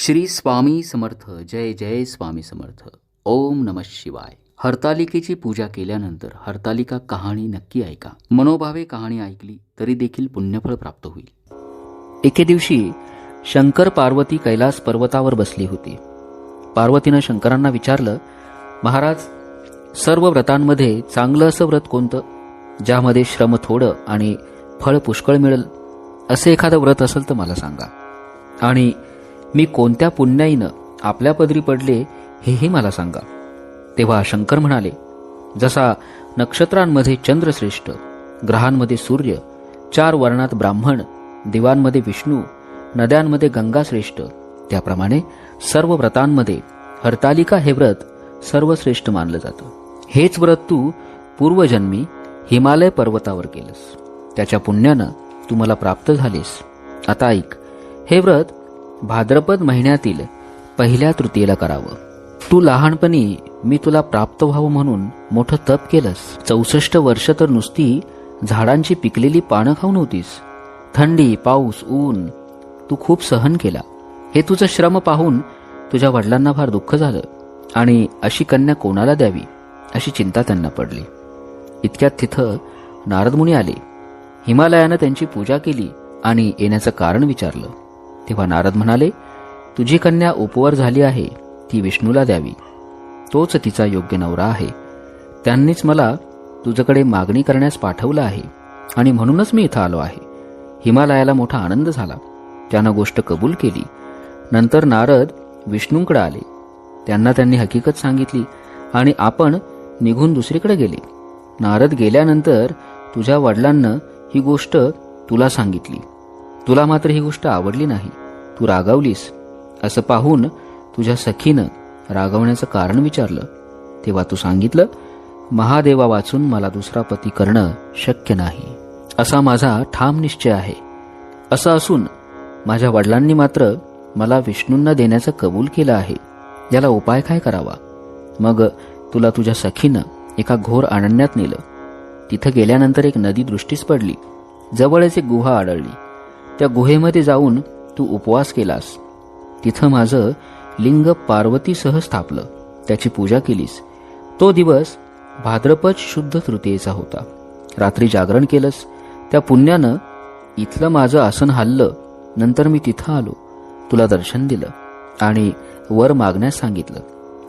श्री स्वामी समर्थ जय जय स्वामी समर्थ. ओम नम शिवाय. हरतालिकेची पूजा केल्यानंतर हरतालिका कहाणी नक्की ऐका. मनोभावे कहाणी ऐकली तरी देखील पुण्यफळ प्राप्त होईल. एके दिवशी शंकर पार्वती कैलास पर्वतावर बसली होती. पार्वतीनं शंकरांना विचारलं महाराज सर्व व्रतांमध्ये चांगलं असं व्रत कोणतं? ज्यामध्ये श्रम थोडं आणि फळ पुष्कळ मिळेल? असे एखादं व्रत असेल तर मला सांगा. आणि मी कोणत्या पुण्याईनं आपल्या पदरी पडले हेही मला सांगा. तेव्हा शंकर म्हणाले जसा नक्षत्रांमध्ये चंद्रश्रेष्ठ ग्रहांमध्ये सूर्य चार वर्णात ब्राह्मण दिवांमध्ये विष्णू नद्यांमध्ये गंगा श्रेष्ठ त्याप्रमाणे सर्व व्रतांमध्ये हरतालिका हे व्रत सर्वश्रेष्ठ मानलं जातं. हेच व्रत तू पूर्वजन्मी हिमालय पर्वतावर केलंस. त्याच्या पुण्यानं तू मला प्राप्त झालेस. आता ऐक हे व्रत भाद्रपद महिन्यातील पहिल्या तृतीयेला करावं. तू लहानपणी मी तुला प्राप्त व्हावं म्हणून मोठं तप केलंस. चौसष्ट वर्ष तर नुसती झाडांची पिकलेली पानं खाऊन होतीस. थंडी पाऊस ऊन तू खूप सहन केला. हे तुझं श्रम पाहून तुझ्या वडिलांना फार दुःख झालं आणि अशी कन्या कोणाला द्यावी अशी चिंता त्यांना पडली. इतक्यात तिथं नारदमुनी आले. हिमालयानं त्यांची पूजा केली आणि येण्याचं कारण विचारलं. तेव्हा नारद म्हणाले तुझी कन्या उपवर झाली आहे ती विष्णूला द्यावी. तोच तिचा योग्य नवरा आहे. त्यांनीच मला तुझ्याकडे मागणी करण्यास पाठवलं आहे आणि म्हणूनच मी इथं आलो आहे. हिमालयाला मोठा आनंद झाला. त्यानं गोष्ट कबूल केली. नंतर नारद विष्णूंकडे आले. त्यांना त्यांनी हकीकत सांगितली आणि आपण निघून दुसरीकडे गेले. नारद गेल्यानंतर तुझ्या वडिलांना ही गोष्ट तुला सांगितली. तुला मात्र ही गोष्ट आवडली नाही. तू रागावलीस. असं पाहून तुझ्या सखीनं रागवण्याचं कारण विचारलं. तेव्हा तू सांगितलं महादेवा वाचून मला दुसरा पती करणं शक्य नाही. असा माझा ठाम निश्चय आहे. असं असून माझ्या वडिलांनी मात्र मला विष्णूंना देण्याचं कबूल केलं आहे. याला उपाय काय करावा? मग तुला तुझ्या सखीनं एका घोर अरण्यात नेलं. तिथं गेल्यानंतर एक नदी दृष्टीस पडली. जवळच एक गुहा आढळली. त्या गुहेमध्ये जाऊन तू उपवास केलास. तिथं माझं लिंग पार्वतीसह स्थापलं. त्याची पूजा केलीस. तो दिवस भाद्रपद शुद्ध तृतीयेचा होता. रात्री जागरण केलंस. त्या पुण्यानं इथलं माझं आसन हल्लं. नंतर मी तिथं आलो. तुला दर्शन दिलं आणि वर मागण्यास सांगितलं.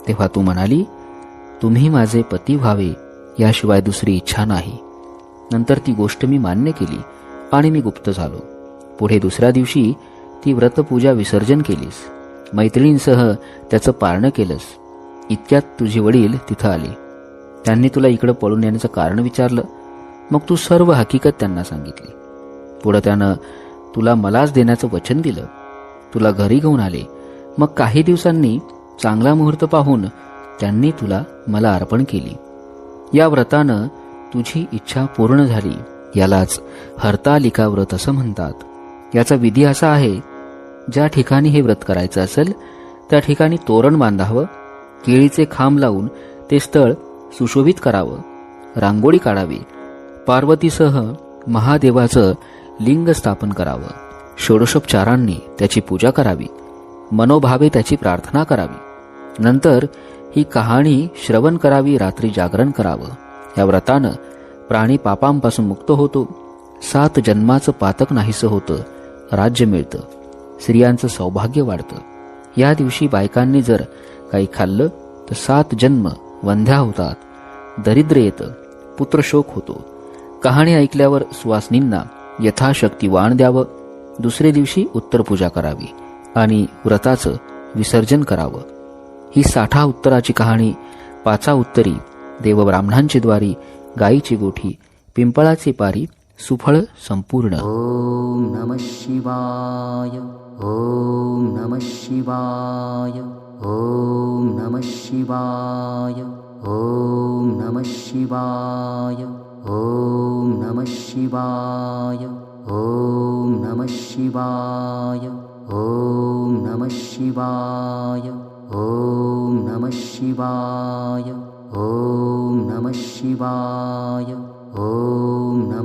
तेव्हा तू म्हणाली तुम्ही माझे पती व्हावे याशिवाय दुसरी इच्छा नाही. नंतर ती गोष्ट मी मान्य केली आणि मी गुप्त झालो. पुढे दुसऱ्या दिवशी ती व्रतपूजा विसर्जन केलीस. मैत्रिणींसह त्याचं पारणं केलंस. इतक्यात तुझे वडील तिथं आले. त्यांनी तुला इकडं पळून येण्याचं कारण विचारलं. मग तू सर्व हकीकत त्यांना सांगितली. पुढं त्यानं तुला मलाच देण्याचं वचन दिलं. तुला घरी घेऊन आले. मग काही दिवसांनी चांगला मुहूर्त पाहून त्यांनी तुला मला अर्पण केली. या व्रतानं तुझी इच्छा पूर्ण झाली. यालाच हरतालिका व्रत असं म्हणतात. याचा विधी असा आहे ज्या ठिकाणी हे व्रत करायचं असेल त्या ठिकाणी तोरण बांधावं केळीचे खांब लावून ते स्थळ सुशोभित करावं रांगोळी काढावी पार्वतीसह महादेवाचं लिंग स्थापन करावं षोडशोपचारांनी त्याची पूजा करावी मनोभावे त्याची प्रार्थना करावी. नंतर ही कहाणी श्रवण करावी रात्री जागरण करावं. या व्रतानं प्राणी पापांपासून मुक्त होतो सात जन्माचं पातक नाहीसं होतं राज्य मिळतं. स्त्रियांचं सौभाग्य वाढतं. या दिवशी बायकांनी जर काही खाल्लं तर सात जन्म वंध्या होतात. दरिद्र येतं. पुत्रशोक होतो. कहाणी ऐकल्यावर सुवासनींना यथाशक्ती वाण द्यावं. दुसरे दिवशी उत्तरपूजा करावी आणि व्रताचं विसर्जन करावं. ही साठा उत्तराची कहाणी पाचा उत्तरी देवब्राह्मणांची द्वारी गायीची गोठी पिंपळाची पारी सुफळ संपूर्ण। ओम नम शिवाय। ओम नम शिवाय। ओम नम शिवाय। ओम नम शिवाय। ओम नम शिवाय। ओम नम शिवाय। ओम नम शिवाय। ओम नम शिवाय। ओम नम शिवाय। ओम